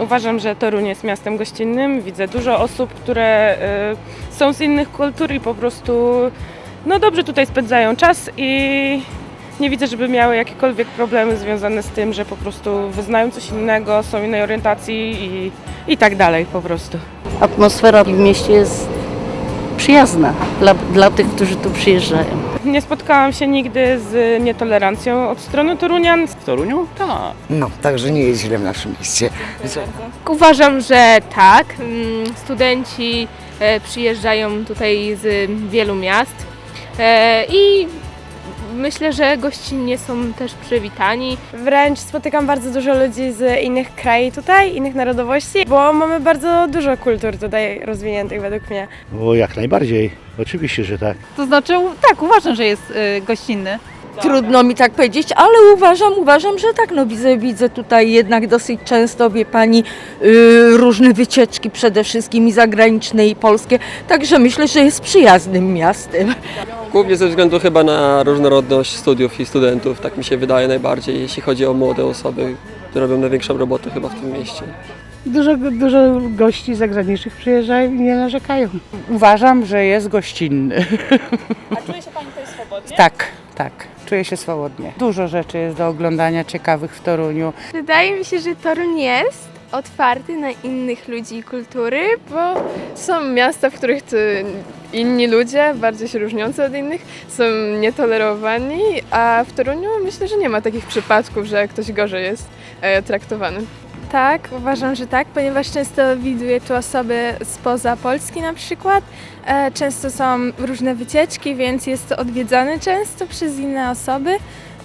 uważam, że Toruń jest miastem gościnnym. Widzę dużo osób, które y, są z innych kultur i po prostu no dobrze tutaj spędzają czas i nie widzę, żeby miały jakiekolwiek problemy związane z tym, że po prostu wyznają coś innego, są innej orientacji i, i tak dalej po prostu. Atmosfera w mieście jest przyjazna dla, dla tych, którzy tu przyjeżdżają. Nie spotkałam się nigdy z nietolerancją od strony Torunian. W Toruniu? Tak. No, także nie jest źle w naszym mieście. Uważam, że tak. Mm, Studenci e, przyjeżdżają tutaj z wielu miast e, i myślę, że gościnnie są też przywitani. Wręcz spotykam bardzo dużo ludzi z innych krajów tutaj, innych narodowości, bo mamy bardzo dużo kultur tutaj rozwiniętych według mnie. O, jak najbardziej. Oczywiście, że tak. To znaczy, tak, uważam, że jest y, gościnny. Trudno mi tak powiedzieć, ale uważam, uważam, że tak. No widzę, widzę tutaj jednak dosyć często, wie pani, yy, różne wycieczki przede wszystkim i zagraniczne i polskie. Także myślę, że jest przyjaznym miastem. Głównie ze względu chyba na różnorodność studiów i studentów, tak mi się wydaje najbardziej, jeśli chodzi o młode osoby, które robią największą robotę chyba w tym mieście. Dużo, dużo gości zagranicznych przyjeżdżają i nie narzekają. Uważam, że jest gościnny. A czuje się Pani tutaj swobodnie? Tak, tak. Czuję się swobodnie. Dużo rzeczy jest do oglądania ciekawych w Toruniu. Wydaje mi się, że Toruń jest otwarty na innych ludzi i kultury, bo są miasta, w których inni ludzie, bardziej się różniący od innych, są nietolerowani, a w Toruniu myślę, że nie ma takich przypadków, że ktoś gorzej jest e, traktowany. Tak, uważam, że tak, ponieważ często widuję tu osoby spoza Polski na przykład. E, Często są różne wycieczki, więc jest to odwiedzane często przez inne osoby.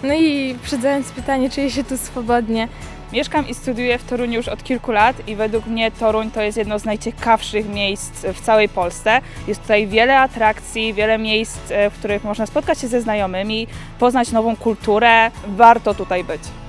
No i uprzedzając pytanie, czuję się tu swobodnie. Mieszkam i studiuję w Toruniu już od kilku lat i według mnie Toruń to jest jedno z najciekawszych miejsc w całej Polsce. Jest tutaj wiele atrakcji, wiele miejsc, e, w których można spotkać się ze znajomymi, poznać nową kulturę. Warto tutaj być.